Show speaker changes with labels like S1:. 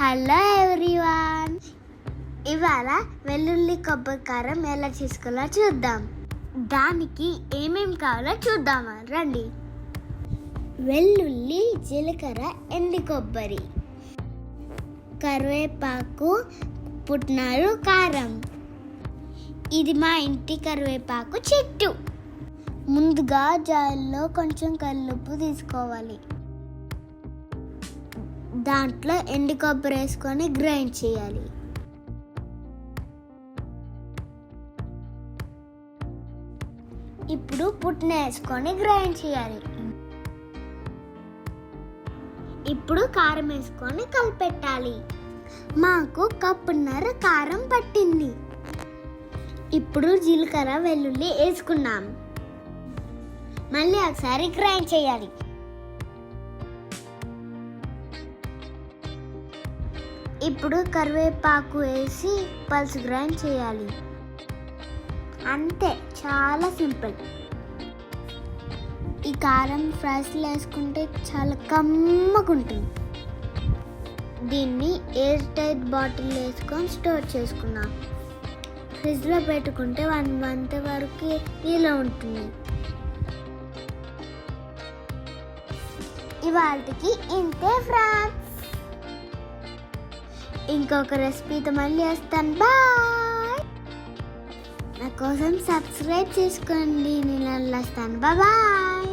S1: Hello everyone ఇవాళ వెల్లుల్లి కొబ్బరి కారం ఎలా చేసుకోవాలో చూద్దాం. దానికి ఏమేం కావాలో చూద్దామా? రండి. వెల్లుల్లి జీలకర్ర ఎండి కొబ్బరి కరివేపాకు పుట్నాలు కారం. ఇది మా ఇంటి కరివేపాకు చెట్టు. ముందుగా జాయిల్లో కొంచెం కల్లుప్పు తీసుకోవాలి. దాంట్లో ఎండు కొబ్బరి వేసుకొని గ్రైండ్ చేయాలి. ఇప్పుడు పుట్టిన వేసుకొని గ్రైండ్ చేయాలి. ఇప్పుడు కారం వేసుకొని కలిపెట్టాలి. మాకు కప్పున్నర కారం పట్టింది. ఇప్పుడు జీలకర్ర వెల్లుల్లి వేసుకున్నాం మళ్ళీ ఒకసారి గ్రైండ్ చేయాలి. ఇప్పుడు కరివేపాకు వేసి పల్స్ గ్రైండ్ చేయాలి. అంతే చాలా సింపుల్. ఈ కారం ఫ్రైస్లో వేసుకుంటే చాలా కమ్మకుంటుంది దీన్ని ఎయిర్ టైట్ బాటిల్ వేసుకొని స్టోర్ చేసుకున్నాం. ఫ్రిడ్జ్లో పెట్టుకుంటే వన్ మంత్ వరకు ఇలా ఉంటుంది. ఇవాళకి ఇంతే ఫ్రాన్స్ ఇంకొక రెసిపీతో మళ్ళీ వస్తాను. బాయ్ నా కోసం సబ్స్క్రైబ్ చేసుకోండి. నేను వస్తాను. బాయ్